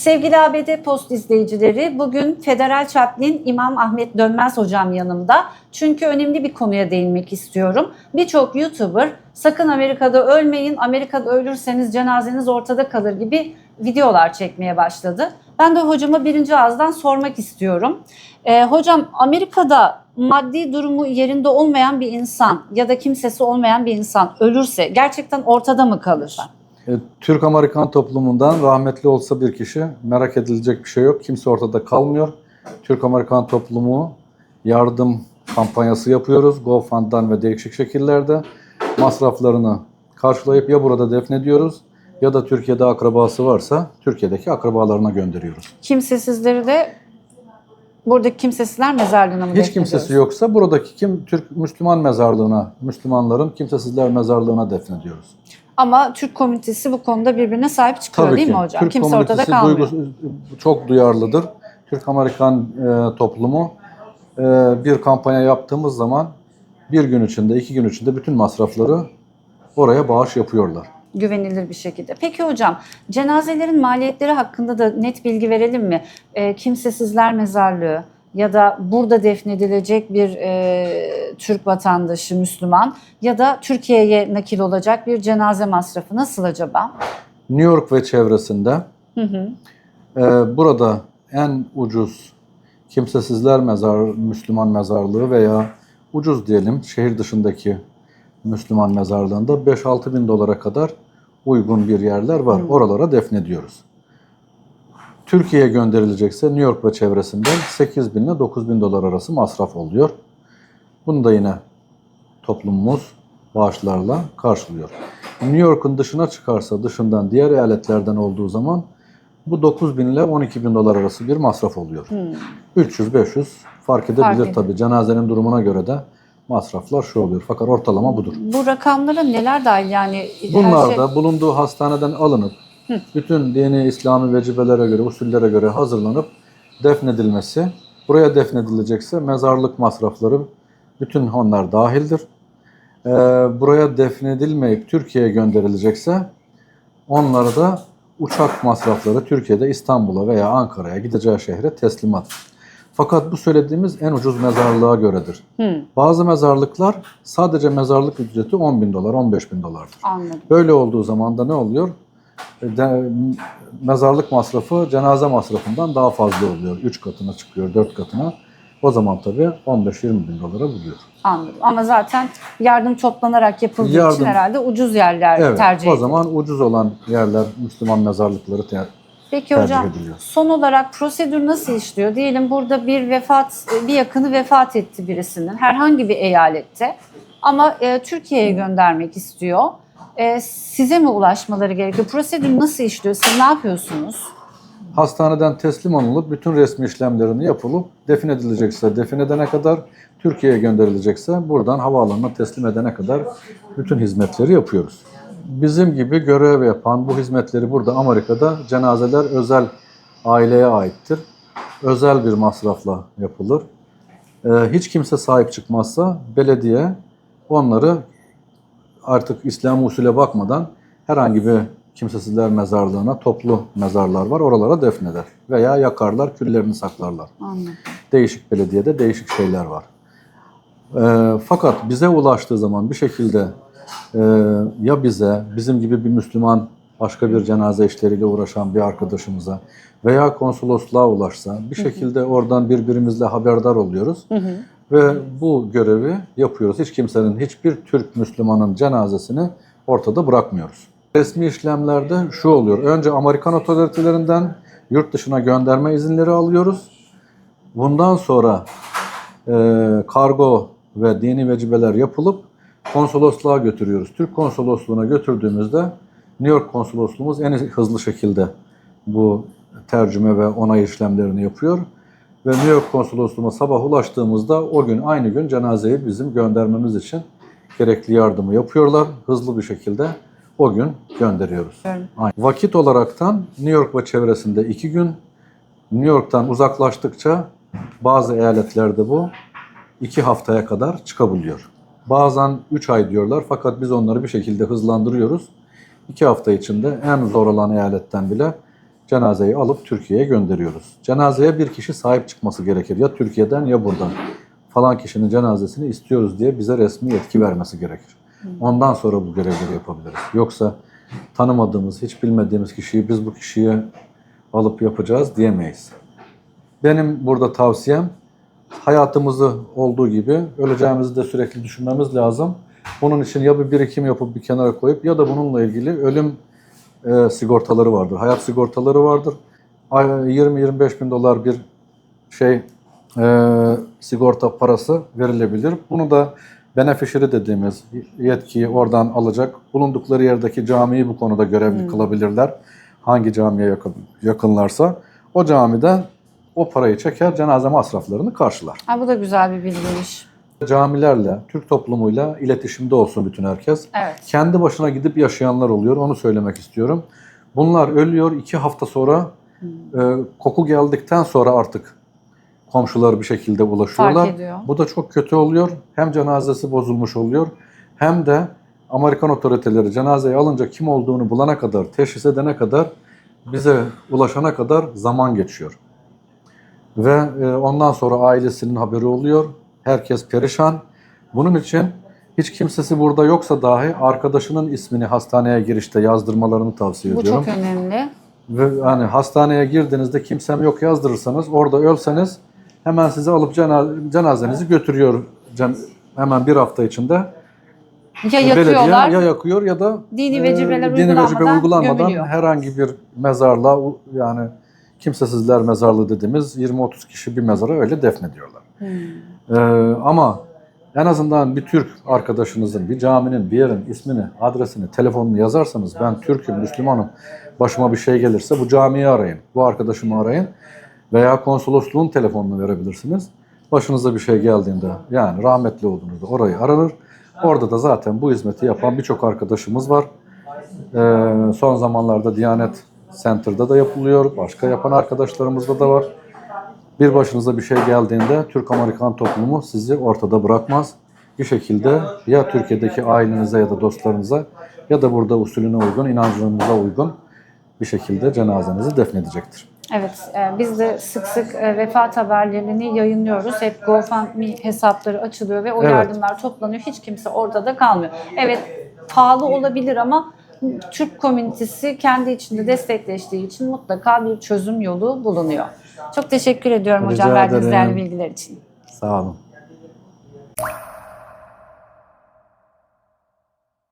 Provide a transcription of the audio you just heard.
Sevgili ABD Post izleyicileri, bugün Federal Chaplain İmam Ahmet Dönmez hocam yanımda. Çünkü önemli bir konuya değinmek istiyorum. Birçok YouTuber sakın Amerika'da ölmeyin, Amerika'da ölürseniz cenazeniz ortada kalır gibi videolar çekmeye başladı. Ben de hocama birinci ağızdan sormak istiyorum. Ee, hocam Amerika'da maddi durumu yerinde olmayan bir insan ya da kimsesi olmayan bir insan ölürse gerçekten ortada mı kalır? E, Türk-Amerikan toplumundan rahmetli olsa bir kişi merak edilecek bir şey yok. Kimse ortada kalmıyor. Türk-Amerikan toplumu yardım kampanyası yapıyoruz. GoFund'dan ve değişik şekillerde masraflarını karşılayıp ya burada defnediyoruz ya da Türkiye'de akrabası varsa Türkiye'deki akrabalarına gönderiyoruz. Kimsesizleri de buradaki kimsesizler mezarlığına mı Hiç kimsesi yoksa buradaki kim Türk Müslüman mezarlığına, Müslümanların kimsesizler mezarlığına defnediyoruz. Ama Türk komünitesi bu konuda birbirine sahip çıkıyor Tabii değil ki. mi hocam? Türk Kimse ortada kalmıyor. duygusu- çok duyarlıdır. Türk-Amerikan e, toplumu e, bir kampanya yaptığımız zaman bir gün içinde, iki gün içinde bütün masrafları oraya bağış yapıyorlar. Güvenilir bir şekilde. Peki hocam cenazelerin maliyetleri hakkında da net bilgi verelim mi? E, kimsesizler mezarlığı ya da burada defnedilecek bir e, Türk vatandaşı Müslüman ya da Türkiye'ye nakil olacak bir cenaze masrafı nasıl acaba? New York ve çevresinde Hı hı. e, burada en ucuz kimsesizler mezar, Müslüman mezarlığı veya ucuz diyelim şehir dışındaki Müslüman mezarlığında 5-6 bin dolara kadar uygun bir yerler var. Oralara defnediyoruz. Türkiye'ye gönderilecekse New York ve çevresinde 8 bin ile 9 bin dolar arası masraf oluyor. Bunu da yine toplumumuz bağışlarla karşılıyor. New York'un dışına çıkarsa dışından diğer eyaletlerden olduğu zaman bu 9 bin ile 12 bin dolar arası bir masraf oluyor. 300-500 fark edebilir ediyor. tabii. Cenazenin durumuna göre de masraflar şu oluyor. Fakat ortalama budur. Bu rakamlara neler dahil yani? Bunlar şey- da bulunduğu hastaneden alınıp bütün dini İslami vecibelere göre, usullere göre hazırlanıp defnedilmesi. Buraya defnedilecekse mezarlık masrafları bütün onlar dahildir. Ee, buraya defnedilmeyip Türkiye'ye gönderilecekse onları da uçak masrafları Türkiye'de İstanbul'a veya Ankara'ya gideceği şehre teslimat. Fakat bu söylediğimiz en ucuz mezarlığa göredir. Hı, Bazı mezarlıklar sadece mezarlık ücreti 10 bin dolar, 15 bin dolardır. anladım. Böyle olduğu zaman da ne oluyor? De, mezarlık masrafı cenaze masrafından daha fazla oluyor. 3 katına çıkıyor, 4 katına. O zaman tabii 15-20 bin dolara buluyor. Anladım. Ama zaten yardım toplanarak yapıldığı için Yardım- herhalde ucuz yerler Evet, tercih o ediliyor. zaman ucuz olan yerler Müslüman mezarlıkları ter- Peki tercih hocam ediliyor. son olarak prosedür nasıl işliyor? Diyelim burada bir vefat, bir yakını vefat etti birisinin herhangi bir eyalette ama e, Türkiye'ye göndermek istiyor. E, size mi ulaşmaları gerekiyor? Prosedür nasıl işliyor? Siz ne yapıyorsunuz? Hastaneden teslim alınıp bütün resmi işlemlerini yapılıp defin edilecekse defin edene kadar Türkiye'ye gönderilecekse buradan havaalanına teslim edene kadar bütün hizmetleri yapıyoruz. Bizim gibi görev yapan bu hizmetleri burada Amerika'da cenazeler özel aileye aittir. Özel bir masrafla yapılır. Ee, hiç kimse sahip çıkmazsa belediye onları artık İslam usule bakmadan herhangi bir kimsesizler mezarlığına toplu mezarlar var. Oralara defneder. Veya yakarlar, küllerini saklarlar. Anladım. Değişik belediyede değişik şeyler var. Ee, fakat bize ulaştığı zaman bir şekilde e, ya bize, bizim gibi bir Müslüman başka bir cenaze işleriyle uğraşan bir arkadaşımıza veya konsolosluğa ulaşsa bir şekilde oradan birbirimizle haberdar oluyoruz. Ve bu görevi yapıyoruz. Hiç kimsenin, hiçbir Türk Müslümanın cenazesini ortada bırakmıyoruz. Resmi işlemlerde şu oluyor. Önce Amerikan otoritelerinden yurt dışına gönderme izinleri alıyoruz. Bundan sonra e, kargo ve dini vecibeler yapılıp konsolosluğa götürüyoruz. Türk konsolosluğuna götürdüğümüzde New York konsolosluğumuz en hızlı şekilde bu tercüme ve onay işlemlerini yapıyor. Ve New York konsolosluğuna sabah ulaştığımızda o gün aynı gün cenazeyi bizim göndermemiz için gerekli yardımı yapıyorlar. Hızlı bir şekilde o gün gönderiyoruz. Evet. Aynı. Vakit olaraktan New York ve çevresinde iki gün, New York'tan uzaklaştıkça bazı eyaletlerde bu iki haftaya kadar çıkabiliyor. Bazen 3 ay diyorlar fakat biz onları bir şekilde hızlandırıyoruz. 2 hafta içinde en zor olan eyaletten bile cenazeyi alıp Türkiye'ye gönderiyoruz. Cenazeye bir kişi sahip çıkması gerekir. Ya Türkiye'den ya buradan. Falan kişinin cenazesini istiyoruz diye bize resmi yetki vermesi gerekir. Ondan sonra bu görevleri yapabiliriz. Yoksa tanımadığımız, hiç bilmediğimiz kişiyi biz bu kişiye alıp yapacağız diyemeyiz. Benim burada tavsiyem hayatımızı olduğu gibi öleceğimizi de sürekli düşünmemiz lazım. Bunun için ya bir birikim yapıp bir kenara koyup ya da bununla ilgili ölüm e, sigortaları vardır. Hayat sigortaları vardır. Ay- 20-25 bin dolar bir şey e, sigorta parası verilebilir. Bunu da beneficiary dediğimiz yetkiyi oradan alacak. Bulundukları yerdeki camiyi bu konuda görevli kılabilirler. Hangi camiye yakın, yakınlarsa o camiden o parayı çeker, cenaze masraflarını karşılar. Ha, bu da güzel bir bilgiymiş. Camilerle, Türk toplumuyla iletişimde olsun bütün herkes. Evet. Kendi başına gidip yaşayanlar oluyor, onu söylemek istiyorum. Bunlar ölüyor, iki hafta sonra e, koku geldikten sonra artık komşular bir şekilde ulaşıyorlar. Fark ediyor. Bu da çok kötü oluyor. Hem cenazesi bozulmuş oluyor, hem de Amerikan otoriteleri cenazeyi alınca kim olduğunu bulana kadar, teşhis edene kadar, bize ulaşana kadar zaman geçiyor. Ve e, ondan sonra ailesinin haberi oluyor. Herkes perişan. Bunun için hiç kimsesi burada yoksa dahi arkadaşının ismini hastaneye girişte yazdırmalarını tavsiye Bu ediyorum. çok önemli. Ve hani hastaneye girdiğinizde kimsem yok yazdırırsanız orada ölseniz hemen sizi alıp cena- cenazenizi götürüyor. Hemen bir hafta içinde. Ya Belediye yakıyorlar. ya yakıyor ya da Dini e, vecibeler dini vecibe uygulanmadan uygulanmadan gömülüyor. herhangi bir mezarlığa u- yani kimsesizler mezarlığı dediğimiz 20-30 kişi bir mezara öyle defnediyorlar. Ee, ama en azından bir Türk arkadaşınızın, bir caminin, bir yerin ismini, adresini, telefonunu yazarsanız ben Türk'üm, Müslümanım, başıma bir şey gelirse bu camiyi arayın, bu arkadaşımı arayın veya konsolosluğun telefonunu verebilirsiniz. Başınıza bir şey geldiğinde yani rahmetli olduğunuzda orayı aranır. Orada da zaten bu hizmeti yapan birçok arkadaşımız var. Ee, son zamanlarda Diyanet Center'da da yapılıyor. Başka yapan arkadaşlarımızda da var. Bir başınıza bir şey geldiğinde Türk-Amerikan toplumu sizi ortada bırakmaz. Bir şekilde ya Türkiye'deki ailenize ya da dostlarınıza ya da burada usulüne uygun, inancınıza uygun bir şekilde cenazenizi defnedecektir. Evet, e, biz de sık sık e, vefat haberlerini yayınlıyoruz. Hep GoFundMe hesapları açılıyor ve o Evet. yardımlar toplanıyor. Hiç kimse ortada kalmıyor. Evet, pahalı olabilir ama Türk komünitesi kendi içinde destekleştiği için mutlaka bir çözüm yolu bulunuyor. Çok teşekkür ediyorum Rica hocam verdiğiniz ederim. değerli bilgiler için. Sağ olun.